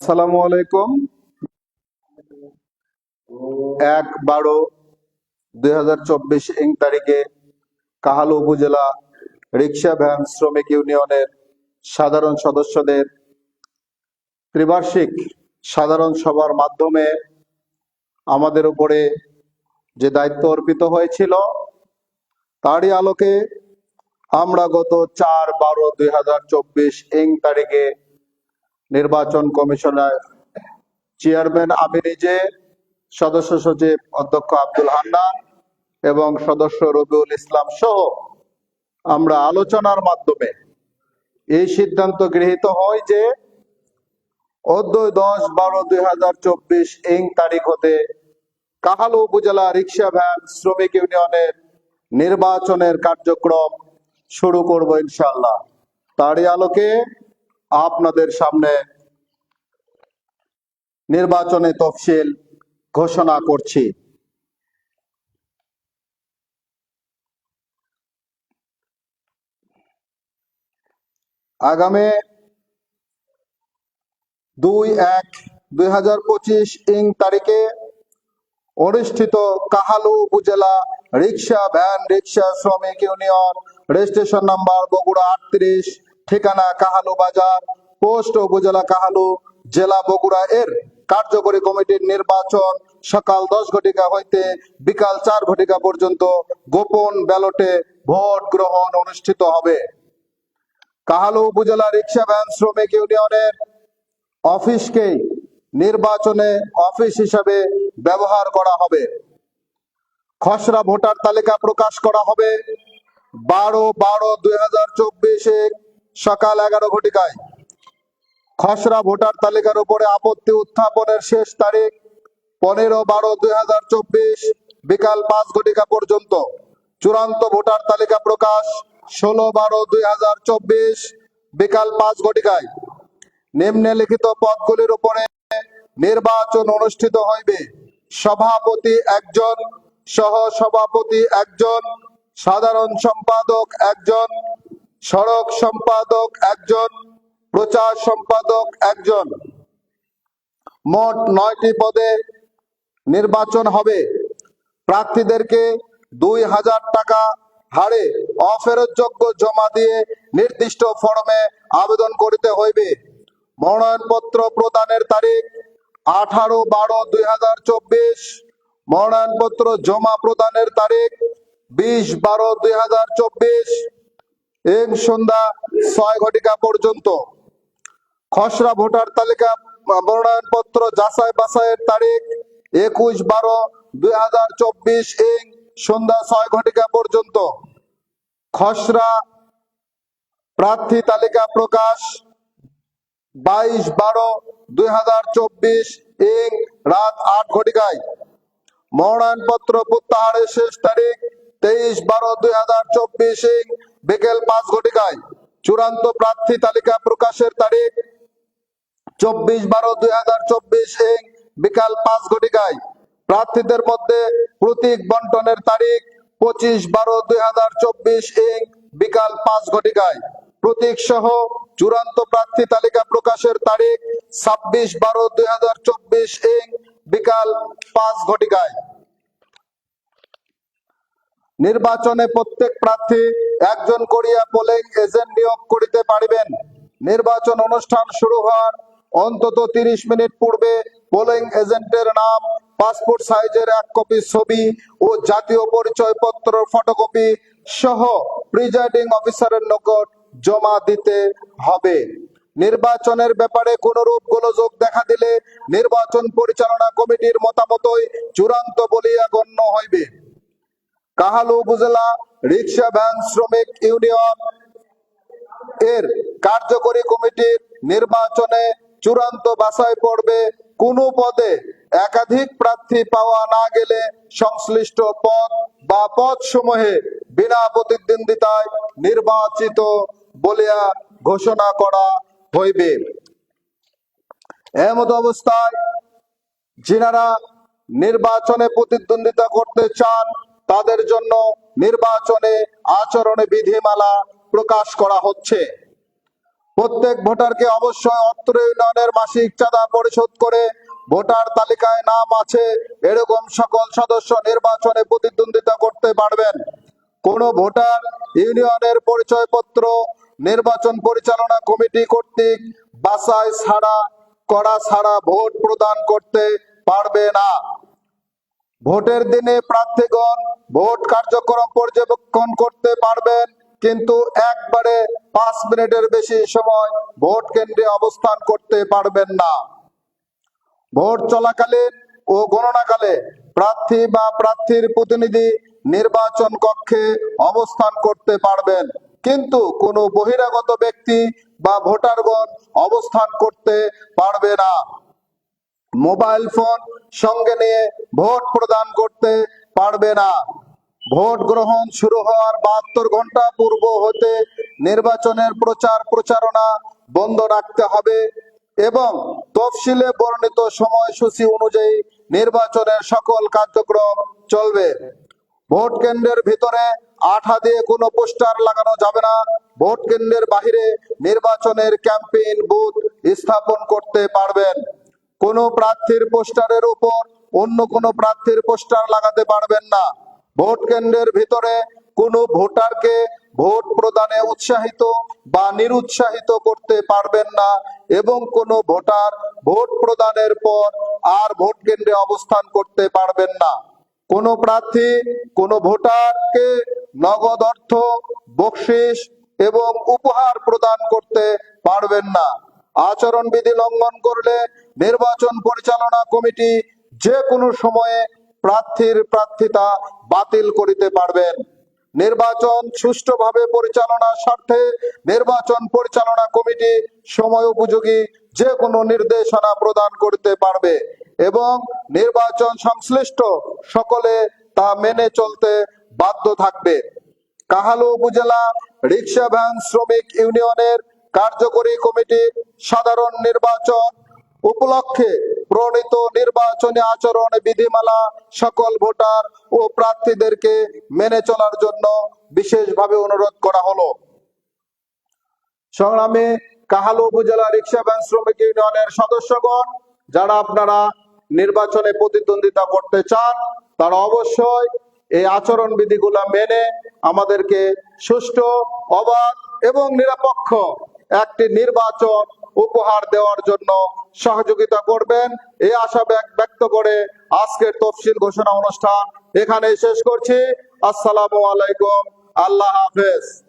আসসালামু আলাইকুম। এক বারো দুই হাজার ইং তারিখে কাহালু উপজেলা রিক্সা ভ্যান শ্রমিক ইউনিয়নের সাধারণ সদস্যদের ত্রিবার্ষিক সাধারণ সভার মাধ্যমে আমাদের উপরে যে দায়িত্ব অর্পিত হয়েছিল, তারই আলোকে আমরা গত চার বারো দুই হাজার ইং তারিখে নির্বাচন কমিশনার চেয়ারম্যান আমি নিজে সদস্য সচিব অধ্যক্ষ আব্দুল হান্নান এবং সদস্য রবিউল ইসলাম সহ আমরা আলোচনার মাধ্যমে এই সিদ্ধান্ত গৃহীত হয় যে অদ্বৈ দশ বারো দুই হাজার চব্বিশ ইং তারিখ হতে কাহালু উপজেলা রিক্সা ভ্যান শ্রমিক ইউনিয়নের নির্বাচনের কার্যক্রম শুরু করব ইনশাল্লাহ তারই আলোকে আপনাদের সামনে নির্বাচনে তফসিল ঘোষণা করছি। আগামী দুই এক দুই হাজার পঁচিশ ইং তারিখে অনুষ্ঠিত কাহালু উপজেলা রিক্সা, ভ্যান, রিক্সা, শ্রমিক ইউনিয়ন, রেজিস্ট্রেশন নাম্বার বগুড়া আটত্রিশ ঠিকানা কাহালু বাজার, পোস্ট উপজেলা কাহালু, জেলা বগুড়া এর কার্যকরী কমিটির নির্বাচন সকাল দশ ঘটিকা হইতে বিকাল চার ঘটিকা পর্যন্ত গোপন ব্যালটে ভোট গ্রহণ অনুষ্ঠিত হবে। কাহালু উপজেলা রিক্সা ভ্যান শ্রমিক ইউনিয়নের অফিসকে নির্বাচনে অফিস হিসাবে ব্যবহার করা হবে। খসড়া ভোটার তালিকা প্রকাশ করা হবে। বারো বারো দুই হাজার চব্বিশে সকাল এগারো ঘটিকায়। খসড়া ভোটার তালিকার উপরে আপত্তি উত্থাপনের শেষ তারিখ পনেরো বারো দুই হাজার চব্বিশ বিকাল পাঁচ ঘটিকা পর্যন্ত। চূড়ান্ত ভোটার তালিকা প্রকাশ ষোলো বারো দুই হাজার চব্বিশ বিকাল পাঁচ ঘটিকায়। নিম্নলিখিত পদগুলির উপরে নির্বাচন অনুষ্ঠিত হইবে। সভাপতি একজন সহ সভাপতি একজন, সাধারণ সম্পাদক একজন সড়ক সম্পাদক একজন, প্রচার সম্পাদক একজন। মোট নয়টি পদে নির্বাচন হবে। প্রার্থীদেরকে দুই হাজার টাকা হারে অফেরতযোগ্য জমা দিয়ে নির্দিষ্ট ফর্মে আবেদন করিতে হইবে। মনোনয়নপত্র প্রদানের তারিখ আঠারো বারো দুই হাজার চব্বিশ। মনোনয়নপত্র জমা প্রদানের তারিখ বিশ বারো দুই হাজার চব্বিশ। এম সন্ধ্যা ছয় ঘটিকা পর্যন্ত। খসড়া ভোটার তালিকা মনোনয়নপত্র যাচাই বাছাইয়ের তারিখ একুশ বারো দুই হাজার চব্বিশ ইং সন্ধ্যা ছয় ঘটিকা পর্যন্ত। খসড়া প্রার্থী তালিকা প্রকাশ বাইশ বারো দুই হাজার চব্বিশ ইং রাত আট ঘটিকায়। মনোনয়নপত্র প্রত্যাহারের শেষ তারিখ তেইশ বারো দুই হাজার চব্বিশ ইং বিকেল পাঁচ ঘটিকায় চূড়ান্ত প্রার্থী তালিকা প্রকাশের তারিখ চব্বিশ বারো দুই হাজার চব্বিশ বিকাল পাঁচ ঘটিকায়। প্রার্থীদের মধ্যে প্রতীক বন্টনের তারিখ পঁচিশ বারো দুই হাজার চব্বিশ ইং বিকাল পাঁচ ঘটিকায়। প্রতীক সহ চূড়ান্ত প্রার্থী তালিকা প্রকাশের তারিখ ছাব্বিশ বারো দুই হাজার চব্বিশ ইং বিকাল পাঁচ ঘটিকায়। নির্বাচনে প্রত্যেক প্রার্থী একজন করিয়া পোলিং এজেন্ট নিয়োগ করিতে পারিবেন। নির্বাচন অনুষ্ঠান শুরু হওয়ার অন্তত তিরিশ মিনিট পূর্বে পোলিং এজেন্টের নাম পাসপোর্ট সাইজের এক কপি ছবি ও জাতীয় পরিচয় পত্র ফটোকপি সহ প্রিজাইডিং অফিসারের নিকট জমা দিতে হবে। নির্বাচনের ব্যাপারে কোন রূপ গোলযোগ দেখা দিলে নির্বাচন পরিচালনা কমিটির মতামতই চূড়ান্ত বলিয়া গণ্য হইবে। কাহালু উপজেলা রিক্সা ভ্যান শ্রমিক ইউনিয়ন এর কার্যকরী কমিটির নির্বাচনে চূড়ান্ত বাছাই পড়বে কোন পদে একাধিক প্রার্থী পাওয়া না গেলে সংশ্লিষ্ট পদ বা পদ সমূহে বিনা প্রতিদ্বন্দ্বিতায় নির্বাচিত বলিয়া ঘোষণা করা হইবে। এমত অবস্থায় যিনারা নির্বাচনে প্রতিদ্বন্দ্বিতা করতে চান তাদের জন্য নির্বাচনে আচরণে বিধিমালা প্রকাশ করা হচ্ছে। প্রত্যেক ভোটারকে অবশ্যই অত্র ইউনিয়নের মাসিক চাঁদা পরিশোধ করে ভোটার তালিকায় নাম আছে, এরকম সকল সদস্য নির্বাচনে প্রতিদ্বন্দ্বিতা করতে পারবেন। কোন ভোটার ইউনিয়নের পরিচয়পত্র, নির্বাচন পরিচালনা কমিটি কর্তৃক বাছাই ছাড়া করা ছাড়া ভোট প্রদান করতে পারবে না। ভোটের দিনে প্রার্থীগণ ভোট কার্যক্রম পর্যবেক্ষণ করতে পারবেন, কিন্তু একবারে পাঁচ মিনিটের বেশি সময় ভোট কেন্দ্রে অবস্থান করতে পারবেন না। ভোট চলাকালীন ও গণনাকালে প্রার্থী বা প্রার্থীর প্রতিনিধি নির্বাচন কক্ষে অবস্থান করতে পারবেন, কিন্তু কোনো বহিরাগত ব্যক্তি বা ভোটারগণ অবস্থান করতে পারবে না। মোবাইল ফোন সঙ্গে নিয়ে ভোট প্রদান করতে পারবে না। ভোট গ্রহণ শুরু হওয়ার বাহাত্তর ঘণ্টা পূর্ব হতে নির্বাচনের প্রচার প্রচারণা বন্ধ রাখতে হবে এবং তফসিলে বর্ণিত সময়সূচি অনুযায়ী নির্বাচনের সকল কার্যক্রম চলবে। ভোট কেন্দ্রের ভিতরে আঠা দিয়ে কোনো পোস্টার লাগানো যাবে না। ভোট কেন্দ্রের বাহিরে নির্বাচনের ক্যাম্পেইন বুথ স্থাপন করতে পারবেন। কোন প্রার্থীর পোস্টারের উপর অন্য কোন প্রার্থীর পোস্টার লাগাতে পারবেন না। ভোট কেন্দ্রের ভিতরে কোনো ভোটারকে ভোট প্রদানে উৎসাহিত বা নিরুৎসাহিত করতে পারবেন না এবং কোনো ভোটার ভোট প্রদানের পর আর ভোট কেন্দ্রে অবস্থান করতে পারবেন না। কোন প্রার্থী কোন ভোটারকে নগদ অর্থ, বকশিস এবং উপহার প্রদান করতে পারবেন না। আচরণ বিধি লঙ্ঘন করলে নির্বাচন পরিচালনা কমিটি যে কোনো সময়ে প্রার্থীর প্রার্থিতা বাতিল করিতে পারবেন। নির্বাচন সুষ্ঠুভাবে পরিচালনার স্বার্থে নির্বাচন পরিচালনা কমিটি সময় উপযোগী যে কোনো নির্দেশনা প্রদান করতে পারবে এবং নির্বাচন সংশ্লিষ্ট সকলে তা মেনে চলতে বাধ্য থাকবে। কাহালু উপজেলা রিক্সা ভ্যান শ্রমিক ইউনিয়নের কার্যকরী কমিটির সাধারণ নির্বাচন উপলক্ষে প্রণীত নির্বাচনী আচরণ বিধিমালা সকল ভোটার ও প্রার্থীদেরকে মেনে চলার জন্য বিশেষভাবে অনুরোধ করা হলো। সংগ্রামে কাহালু উপজেলা রিক্সা ভ্যান শ্রমিক ইউনিয়নের সদস্যগণ, যারা আপনারা নির্বাচনে প্রতিদ্বন্দ্বিতা করতে চান, তারা অবশ্যই এই আচরণ বিধিগুলা মেনে আমাদেরকে সুষ্ঠু, অবাধ এবং নিরপেক্ষ একটি নির্বাচন উপহার দেওয়ার জন্য সহযোগিতা করবেন। এই আশা ব্যক- ব্যক্ত করে আজকের তফসিল ঘোষণা অনুষ্ঠান এখানে শেষ করছি। আসসালাম আলাইকুম। আল্লাহ হাফেজ।